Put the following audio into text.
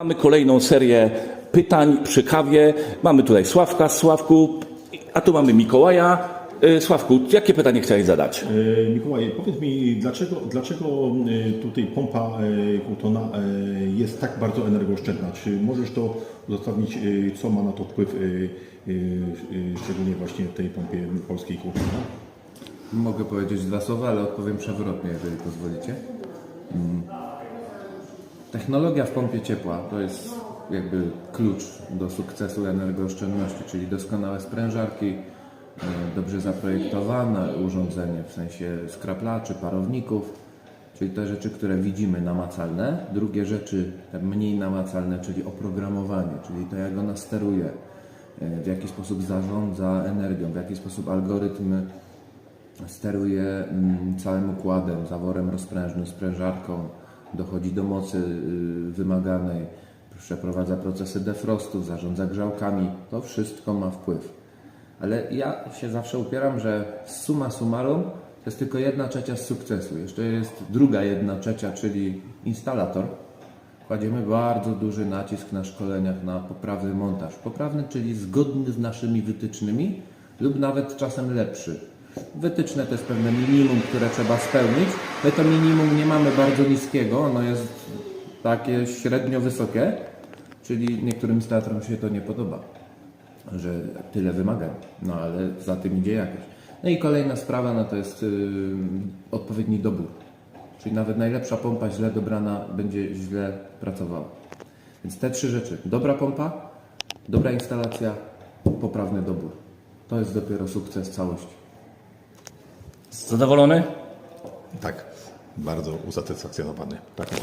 Mamy kolejną serię pytań przy kawie. Mamy tutaj Sławka, Sławku, a tu mamy Mikołaja. Y, Sławku, jakie pytanie chciałeś zadać? E, Mikołaj, powiedz mi, dlaczego, dlaczego e, tutaj pompa e, Coultona e, jest tak bardzo energooszczędna? Czy możesz to uzasadnić, e, co ma na to wpływ, e, e, e, szczególnie właśnie w tej pompie polskiej Coultona? Mogę powiedzieć dwa słowa, ale odpowiem przewrotnie, jeżeli pozwolicie. Technologia w pompie ciepła to jest jakby klucz do sukcesu energooszczędności, czyli doskonałe sprężarki, e, dobrze zaprojektowane urządzenie w sensie skraplaczy, parowników, czyli te rzeczy, które widzimy namacalne. Drugie rzeczy te mniej namacalne, czyli oprogramowanie, czyli to jak ona steruje, e, w jaki sposób zarządza energią, w jaki sposób algorytm steruje mm, całym układem, zaworem rozprężnym, sprężarką, dochodzi do mocy y, wymaganej, przeprowadza procesy defrostu, zarządza grzałkami. To wszystko ma wpływ. Ale ja się zawsze upieram, że summa summarum to jest tylko jedna trzecia z sukcesu. Jeszcze jest druga jedna trzecia, czyli instalator. Kładziemy bardzo duży nacisk na szkoleniach na poprawny montaż. Poprawny, czyli zgodny z naszymi wytycznymi lub nawet czasem lepszy. Wytyczne to jest pewne minimum, które trzeba spełnić. My to minimum nie mamy bardzo niskiego, ono jest takie średnio wysokie, czyli niektórym instalatorem się to nie podoba, że tyle wymagań, no ale za tym idzie jakość. No i kolejna sprawa, no to jest yy, odpowiedni dobór. Czyli nawet najlepsza pompa źle dobrana będzie źle pracowała. Więc te trzy rzeczy. Dobra pompa, dobra instalacja, poprawny dobór. To jest dopiero sukces całości. Zadowolony? Tak, bardzo usatysfakcjonowany taką